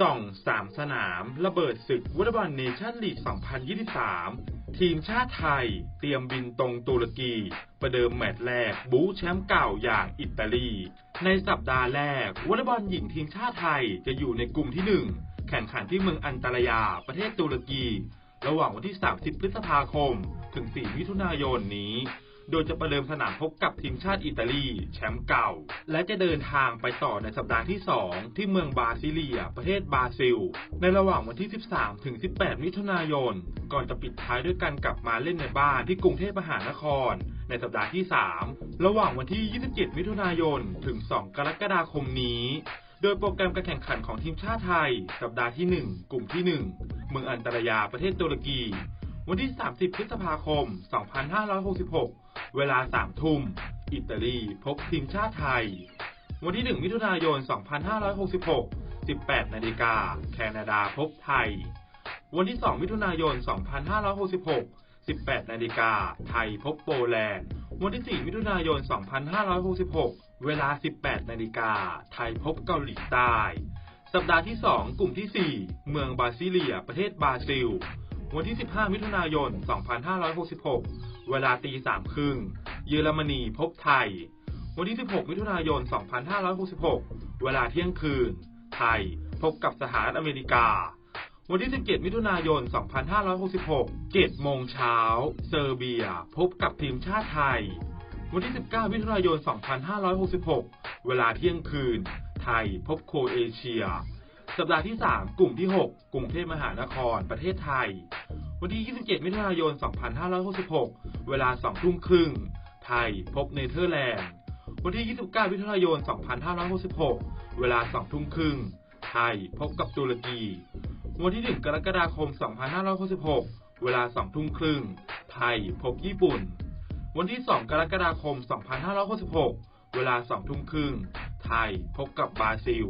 ส่องสามสนาม ระเบิดศึกวอลเลย์บอลเนชั่นลีก 2023 ทีมชาติไทย เตรียมบินตรงตุรกี ประเดิมแมตช์แรก บู๊แชมป์เก่าอย่างอิตาลี ในสัปดาห์แรกวอลเลย์บอลหญิงทีมชาติไทยจะอยู่ในกลุ่มที่ 1 แข่งขันที่เมืองอันตารยา ประเทศตุรกี ระหว่างวันที่ 30 พฤษภาคม ถึง 4 มิถุนายนนี้ โดยจะประเดิมสนามพบกับทีมชาติอิตาลีแชมป์เก่า และจะเดินทางไปต่อในสัปดาห์ที่ 2 ที่เมืองบาซิเลีย ประเทศบราซิล ในระหว่างวันที่ 13 ถึง 18 มิถุนายน ก่อนจะปิดท้ายด้วยการกลับมาเล่นในบ้านที่กรุงเทพมหานคร ในสัปดาห์ที่ 3 ระหว่างวันที่ 27 มิถุนายน ถึง 2 กรกฎาคมนี้โดยโปรแกรมการแข่งขันของทีมชาติไทย สัปดาห์ที่ 1 กลุ่มที่ 1 เมืองอันตารยาประเทศตุรกี วันที่ 30 พฤษภาคม 2566 เวลา3ทุ่ม อิตาลีพบทีมชาติไทย วันที่ 1 มิถุนายน 2566 18 นาฬิกา แคนาดาพบไทย วันที่ 2 มิถุนายน 2566 18 นาฬิกา ไทยพบโปแลนด์ วันที่ 4 มิถุนายน 2566 เวลา 18 นาฬิกา ไทยพบเกาหลีใต้ สัปดาห์ที่ 2 กลุ่มที่ 4 เมืองบาซิเลีย ประเทศบราซิล วันที่ 15 มิถุนายน 2566 เวลาตี3ครึ่ง เยอรมนีพบไทย วันที่ 16 มิถุนายน 2566 เวลาเที่ยงคืน ไทยพบกับสหรัฐอเมริกา วันที่ 17 มิถุนายน 2566 7โมงเช้า เซอร์เบีย พบกับทีมชาติไทย วันที่ 19 มิถุนายน 2566 เวลาเที่ยงคืน ไทยพบโคเอเชีย สัปดาห์ที่ 3 กลุ่มที่ 6 กรุงเทพมหานคร ประเทศไทย วันที่ 27 มิถุนายน 2566 เวลา 2 ทุ่มครึ่ง ไทยพบเนเธอร์แลนด์ วันที่ 29 มิถุนายน 2566 เวลา 2 ทุ่มครึ่ง ไทยพบกับตุรกี วันที่ 1 กรกฎาคม 2566 เวลา 2 ทุ่มครึ่ง ไทยพบญี่ปุ่น วันที่ 2 กรกฎาคม 2566 เวลา 2 ทุ่มครึ่ง ไทยพบกับบราซิล